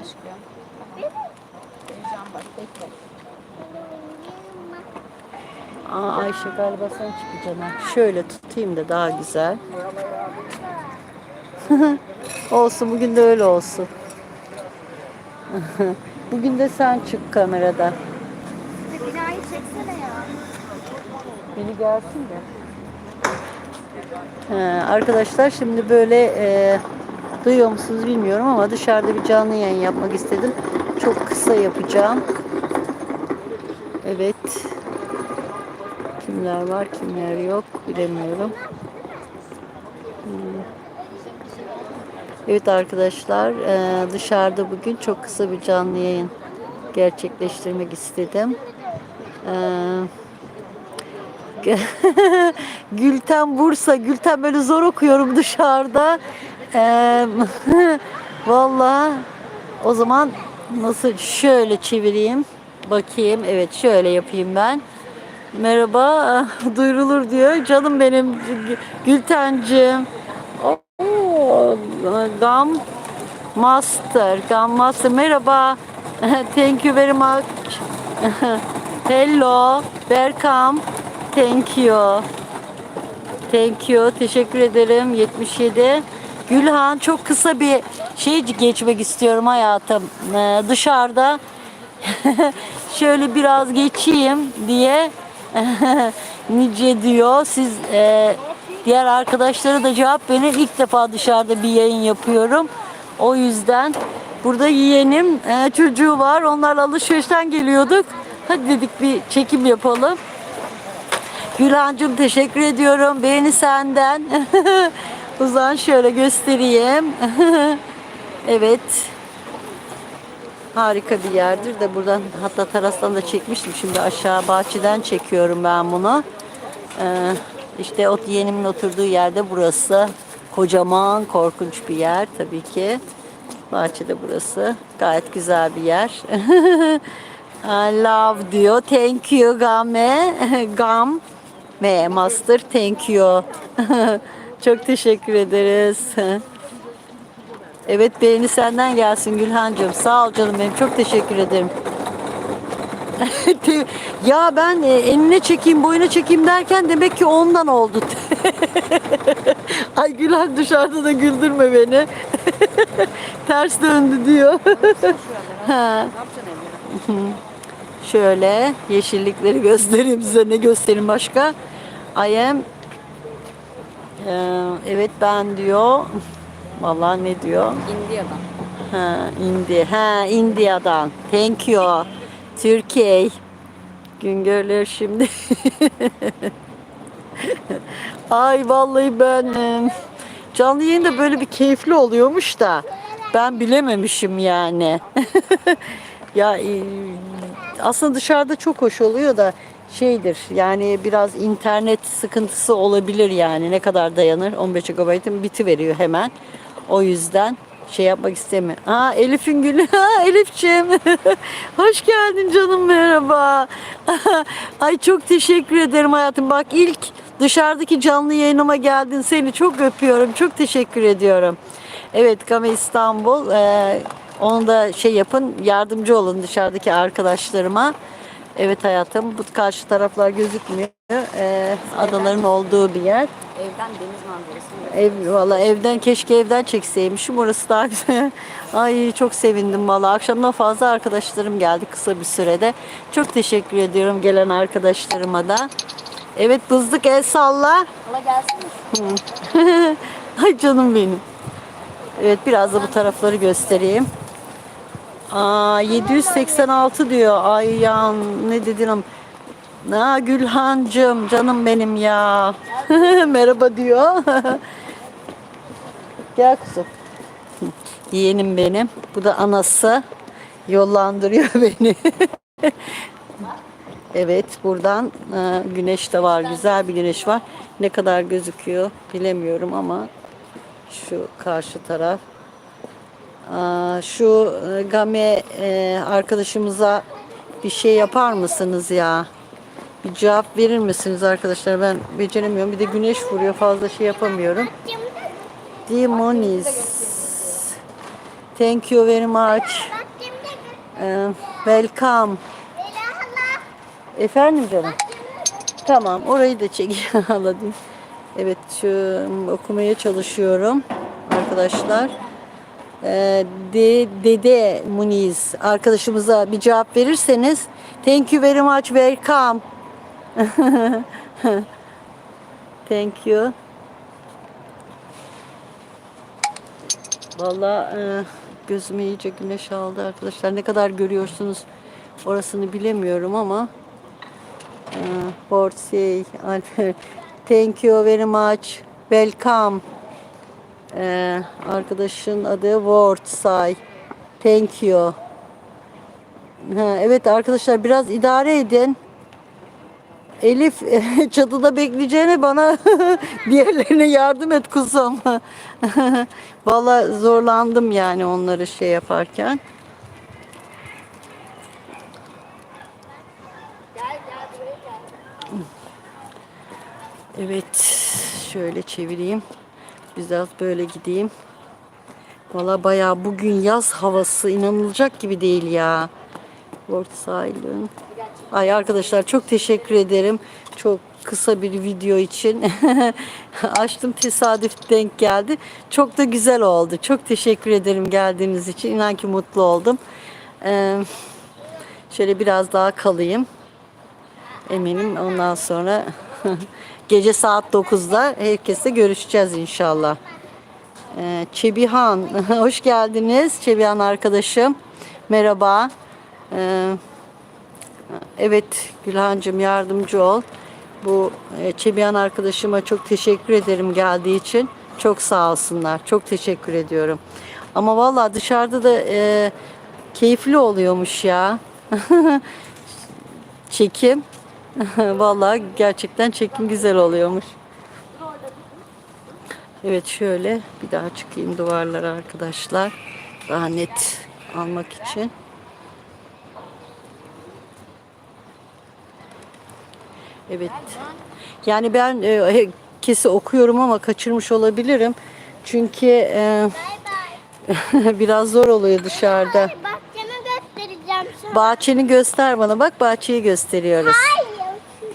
aşkım. Heyecan bak bekle. Aa, Ayşe galiba sen çıkacaksın. Şöyle tutayım da daha güzel. olsun bugün de öyle olsun. bugün de sen çık kamerada. Bir binayı çeksene ya. Beni gelsin de. He, arkadaşlar şimdi böyle e, duyuyor musunuz bilmiyorum ama dışarıda bir canlı yayın yapmak istedim. Çok kısa yapacağım. Evet. Kimler var kimler yok bilemiyorum. Evet arkadaşlar e, dışarıda bugün çok kısa bir canlı yayın gerçekleştirmek istedim. Eee Gülten Bursa. Gülten böyle zor okuyorum dışarıda. Ee, Vallahi o zaman nasıl şöyle çevireyim. Bakayım. Evet şöyle yapayım ben. Merhaba. Duyurulur diyor. Canım benim Gültencim. Oo, Gam Master. Gam Master. Merhaba. Thank you very much. Hello. Welcome. Thank you. Thank you. Teşekkür ederim. 77. Gülhan çok kısa bir şey geçmek istiyorum hayatım. Ee, dışarıda şöyle biraz geçeyim diye nice diyor. Siz e, diğer arkadaşlara da cevap verin. İlk defa dışarıda bir yayın yapıyorum. O yüzden burada yeğenim e, çocuğu var. Onlarla alışverişten geliyorduk. Hadi dedik bir çekim yapalım. Gülhancığım teşekkür ediyorum. Beğeni senden. Uzan şöyle göstereyim. evet. Harika bir yerdir de buradan hatta terastan da çekmiştim. Şimdi aşağı bahçeden çekiyorum ben bunu. Ee, işte o yeğenimin oturduğu yerde burası. Kocaman korkunç bir yer tabii ki. Bahçede burası. Gayet güzel bir yer. I love diyor. Thank you Game. Gam. Me Master. Thank you. Çok teşekkür ederiz. Evet beğeni senden gelsin Gülhancığım. Sağ ol canım benim. Çok teşekkür ederim. ya ben e, eline çekeyim boyuna çekeyim derken demek ki ondan oldu. Ay Gülhan dışarıda da güldürme beni. Ters döndü diyor. ha. Şöyle yeşillikleri göstereyim size. Ne göstereyim başka? I am Ee, evet ben diyor. Vallahi ne diyor? India'dan. Ha, Indi. Ha, India'dan. Thank you. Türkiye. Güngörler şimdi. Ay vallahi ben canlı yayında böyle bir keyifli oluyormuş da ben bilememişim yani. ya e, aslında dışarıda çok hoş oluyor da şeydir yani biraz internet sıkıntısı olabilir yani ne kadar dayanır 15 GB'ın biti veriyor hemen. O yüzden şey yapmak istemiyorum. Aa Elif'in gülü. Ha Elif'ciğim. Hoş geldin canım merhaba. Ay çok teşekkür ederim hayatım. Bak ilk dışarıdaki canlı yayınıma geldin. Seni çok öpüyorum. Çok teşekkür ediyorum. Evet Game İstanbul. Ee, onu da şey yapın yardımcı olun dışarıdaki arkadaşlarıma. Evet hayatım bu karşı taraflar gözükmüyor. Ee, adaların olduğu bir yer. Evden deniz manzarası. Ev valla evden keşke evden çekseymişim. Orası daha güzel. Ay çok sevindim valla. Akşamdan fazla arkadaşlarım geldi kısa bir sürede. Çok teşekkür ediyorum gelen arkadaşlarıma da. Evet bızdık el salla. Hala gelsene. Ay canım benim. Evet biraz da bu tarafları göstereyim. Aa 786 diyor. Ay ya ne dedin Aa, Gülhancığım canım benim ya. Merhaba diyor. Gel kızım. Yeğenim benim. Bu da anası. Yollandırıyor beni. evet buradan e, güneş de var. Güzel bir güneş var. Ne kadar gözüküyor bilemiyorum ama şu karşı taraf. Şu e, Game e, arkadaşımıza bir şey yapar mısınız ya? Bir cevap verir misiniz arkadaşlar? Ben beceremiyorum. Bir de güneş vuruyor. Fazla şey yapamıyorum. Demoniz. Thank you very much. Ee, welcome. Efendim canım. Tamam orayı da çek. Evet şu okumaya çalışıyorum arkadaşlar. Ee, de, Dede Muniz arkadaşımıza bir cevap verirseniz thank you very much welcome. thank you. Vallahi e, gözüme iyice güneş aldı arkadaşlar. Ne kadar görüyorsunuz orasını bilemiyorum ama e, Fort say thank you very much welcome e, arkadaşın adı Ward Say thank you ha, evet arkadaşlar biraz idare edin Elif çatıda bekleyeceğine bana diğerlerine yardım et kuzum. Vallahi zorlandım yani onları şey yaparken. Evet şöyle çevireyim. Biraz böyle gideyim. Valla bayağı bugün yaz havası inanılacak gibi değil ya. Port sahilin. Ay arkadaşlar çok teşekkür ederim. Çok kısa bir video için. Açtım tesadüf denk geldi. Çok da güzel oldu. Çok teşekkür ederim geldiğiniz için. İnan ki mutlu oldum. Ee, şöyle biraz daha kalayım. Eminim ondan sonra gece saat 9'da herkesle görüşeceğiz inşallah. Ee, Çebihan, hoş geldiniz Çebihan arkadaşım. Merhaba. Ee, evet Gülhancığım yardımcı ol. Bu e, Çebihan arkadaşıma çok teşekkür ederim geldiği için. Çok sağ olsunlar. Çok teşekkür ediyorum. Ama vallahi dışarıda da e, keyifli oluyormuş ya. Çekim. Vallahi gerçekten çekim güzel oluyormuş. Evet şöyle bir daha çıkayım duvarlara arkadaşlar. Daha net almak için. Evet. Yani ben e, kesi okuyorum ama kaçırmış olabilirim. Çünkü e, biraz zor oluyor dışarıda. Bahçemi göstereceğim sana. Bahçeni göster bana. Bak bahçeyi gösteriyoruz. Hayır.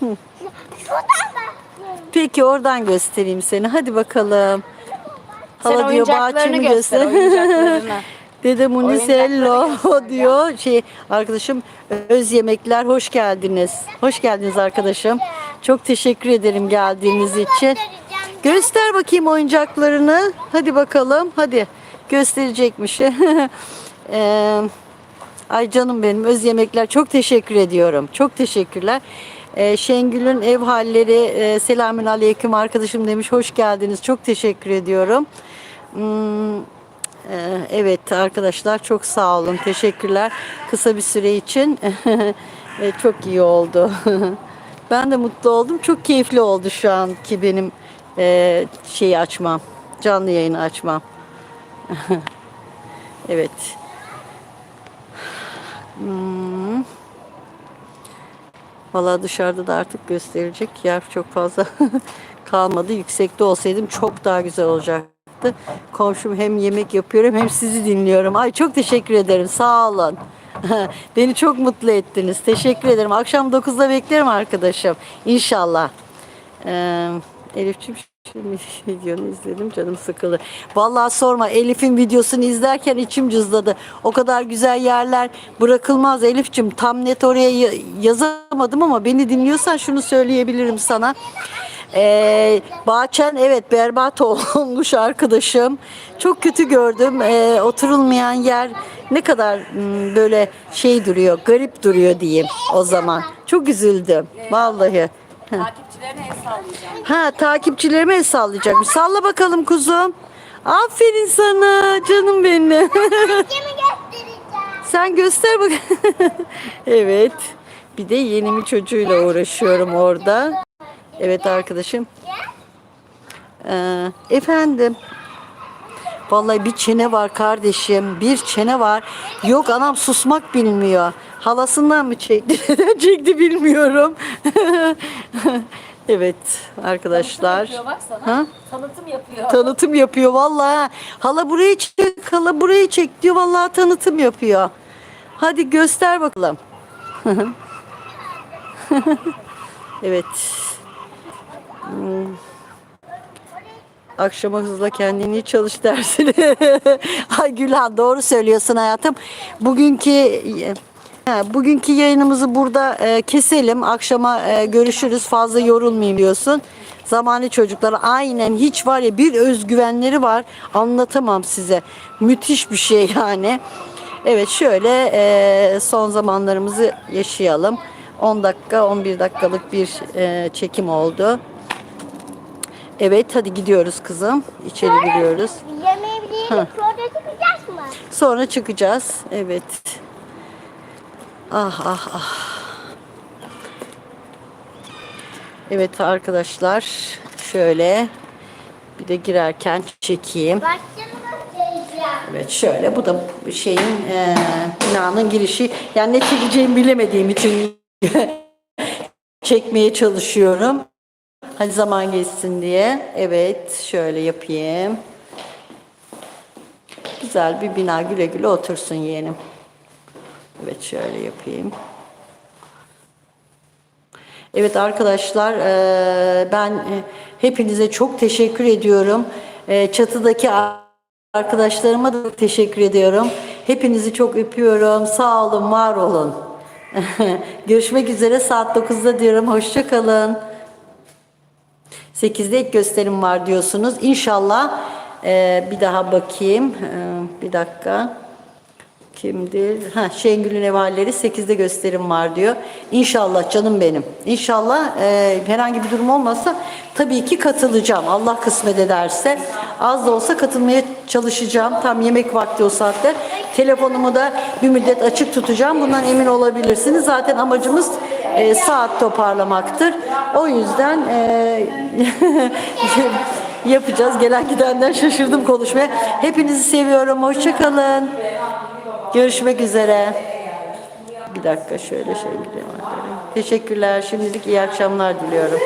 Şuradan. Peki oradan göstereyim seni. Hadi bakalım. Sen Hala diyor bahçemi göster, göster. Dede Munisello diyor. Şey arkadaşım Öz Yemekler hoş geldiniz. Hoş geldiniz arkadaşım. Çok teşekkür ederim geldiğiniz için. Göster bakayım oyuncaklarını. Hadi bakalım. Hadi. Gösterecekmiş. Ee, ay canım benim öz yemekler çok teşekkür ediyorum. Çok teşekkürler. Ee, Şengül'ün ev halleri e, selamün aleyküm arkadaşım demiş. Hoş geldiniz. Çok teşekkür ediyorum. Hmm, e, evet arkadaşlar çok sağ olun. Teşekkürler. Kısa bir süre için E, çok iyi oldu. ben de mutlu oldum. Çok keyifli oldu şu anki benim e, şeyi açmam. Canlı yayını açmam. evet. Hmm. Valla dışarıda da artık gösterecek yer çok fazla kalmadı. Yüksekte olsaydım çok daha güzel olacaktı. Komşum hem yemek yapıyorum hem sizi dinliyorum. Ay çok teşekkür ederim. Sağ olun. Beni çok mutlu ettiniz. Teşekkür ederim. Akşam 9'da beklerim arkadaşım. İnşallah. Ee, Elif'ciğim şimdi videonu izledim canım sıkıldı. Vallahi sorma Elif'in videosunu izlerken içim cızladı. O kadar güzel yerler bırakılmaz Elif'ciğim. Tam net oraya ya- yazamadım ama beni dinliyorsan şunu söyleyebilirim sana. Ee, bahçen evet berbat olmuş arkadaşım. Çok kötü gördüm. Ee, oturulmayan yer ne kadar hmm, böyle şey duruyor, garip duruyor diyeyim o zaman. Çok üzüldüm vallahi. Takipçilerine el sallayacağım. Ha takipçilerime el sallayacakmış. Salla bakalım kuzum. Aferin sana canım benim. Göstereceğim. Sen göster bak. evet. Bir de yeni bir çocuğuyla uğraşıyorum orada. Evet arkadaşım. Ee, efendim. Vallahi bir çene var kardeşim. Bir çene var. Yok anam susmak bilmiyor. Halasından mı çekti? Neden çekti bilmiyorum. Evet arkadaşlar. Yapıyor bak sana. Ha? Tanıtım yapıyor. Tanıtım yapıyor vallahi. Hala burayı çek, hala burayı çek diyor. Vallahi tanıtım yapıyor. Hadi göster bakalım. evet. Hmm. Akşama hızla kendini çalış dersini. Ay Gülhan doğru söylüyorsun hayatım. Bugünkü bugünkü yayınımızı burada e, keselim. Akşama e, görüşürüz. Fazla yorulmayayım diyorsun. Zamanı çocuklar aynen hiç var ya bir özgüvenleri var. Anlatamam size. Müthiş bir şey yani. Evet şöyle e, son zamanlarımızı yaşayalım. 10 dakika 11 dakikalık bir çekim oldu. Evet hadi gidiyoruz kızım. İçeri giriyoruz. Yemeği yiyelim sonra çıkacağız mı? Sonra çıkacağız. Evet. Ah ah ah. Evet arkadaşlar şöyle bir de girerken çekeyim. Evet şöyle bu da şeyin eee binanın girişi. Yani ne çekeceğimi bilemediğim için çekmeye çalışıyorum. Hadi zaman geçsin diye. Evet şöyle yapayım. Güzel bir bina güle güle otursun yeğenim. Evet şöyle yapayım. Evet arkadaşlar eee, ben e, hepinize çok teşekkür ediyorum. Eee, Çatıdaki arkadaşlarıma da teşekkür ediyorum. Hepinizi çok öpüyorum. Sağ olun, var olun. Görüşmek üzere saat 9'da diyorum. Hoşça kalın. 8'de ilk gösterim var diyorsunuz. İnşallah eee, bir daha bakayım. Eee, bir dakika. Kimdir? Ha, Şengül'ün ev halleri 8'de gösterim var diyor. İnşallah canım benim. İnşallah eee, herhangi bir durum olmazsa tabii ki katılacağım. Allah kısmet ederse. Az da olsa katılmaya çalışacağım. Tam yemek vakti o saatte. Telefonumu da bir müddet açık tutacağım. Bundan emin olabilirsiniz. Zaten amacımız eee, saat toparlamaktır. O yüzden eee, yapacağız. Gelen gidenden şaşırdım konuşmaya. Hepinizi seviyorum. Hoşçakalın. Görüşmek üzere. Bir dakika şöyle şey gidelim. Teşekkürler. Şimdilik iyi akşamlar diliyorum.